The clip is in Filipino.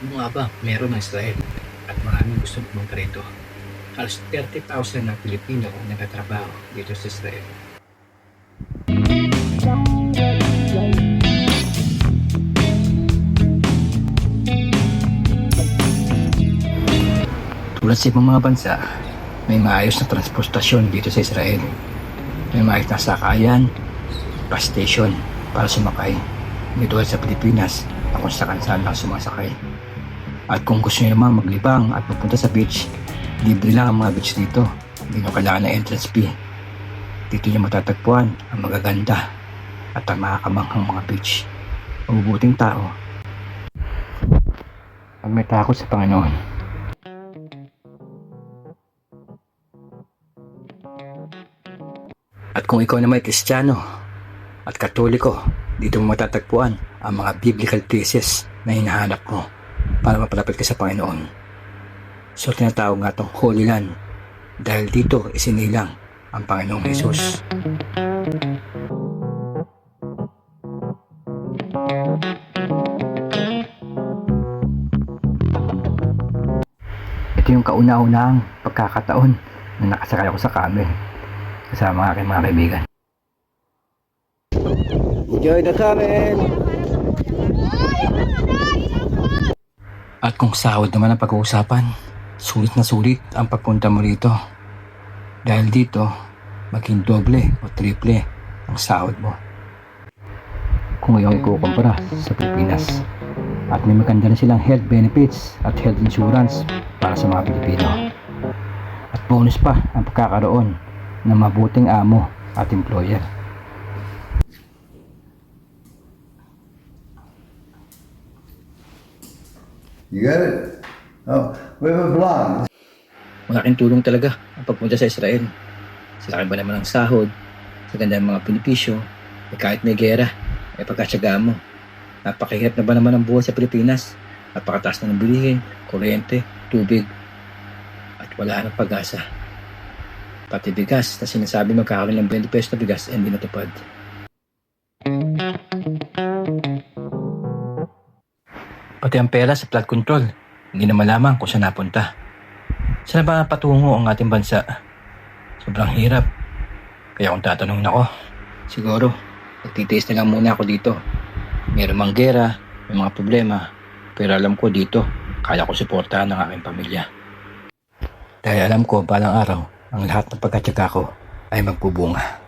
Ano nga ba? Meron ng Israel at maraming gusto pumunta rito. Halos 30,000 na Pilipino ang nagtatrabaho dito sa Israel. Tulad sa ibang mga bansa, may maayos na transportasyon dito sa Israel. May maayos na sakayan, bus station para sumakay. Tulad sa Pilipinas na kung saan saan lang sumasakay. At kung gusto niyo naman maglibang at pupunta sa beach, libre lang ang mga beach dito. Hindi nyo kailangan ng entrance fee. Dito niyo matatagpuan ang magaganda at ang makakamanghang mga beach. Mabubuting tao. Pag may takot sa Panginoon, At kung ikaw na may Kristiyano at Katoliko, dito mo matatagpuan ang mga biblical places na hinahanap mo para mapalapit ka sa Panginoon. So tinatawag nga itong Holy Land dahil dito isinilang ang Panginoong Jesus. Ito yung kauna-unahang pagkakataon na nakasakay ako sa camel kasama ang aking mga kaibigan. Enjoy the camel! At kung sahod naman ang pag-uusapan, sulit na sulit ang pagpunta mo rito. Dahil dito, maging doble o triple ang sahod mo. Kung iyong ikukumpara sa Pilipinas. At may maganda na silang health benefits at health insurance para sa mga Pilipino. At bonus pa ang pagkakaroon ng mabuting amo at employer. You got it? Oh, we have a blog. Malaking tulong talaga ang pagpunta sa Israel. Sa laki ba naman ng sahod, sa ganda ng mga benepisyo, eh kahit may gera, ay pagkatsaga mo. Napakahirap na ba naman ang buhay sa Pilipinas? Napakataas na ng bilihin, kuryente, tubig, at wala nang pag-asa. Pati bigas na sinasabi magkakaroon ng 20 pesos na bigas hindi natupad. Pati ang pera sa flood control, hindi na malaman kung saan napunta. Saan ba patungo ang ating bansa? Sobrang hirap. Kaya kung tatanungin ako, siguro, nagtitiis na lang muna ako dito. Meron mang gera, may mga problema, pero alam ko dito, kaya ko suportahan ang aking pamilya. Dahil alam ko, balang araw, ang lahat ng pagkatyaga ko ay magbubunga.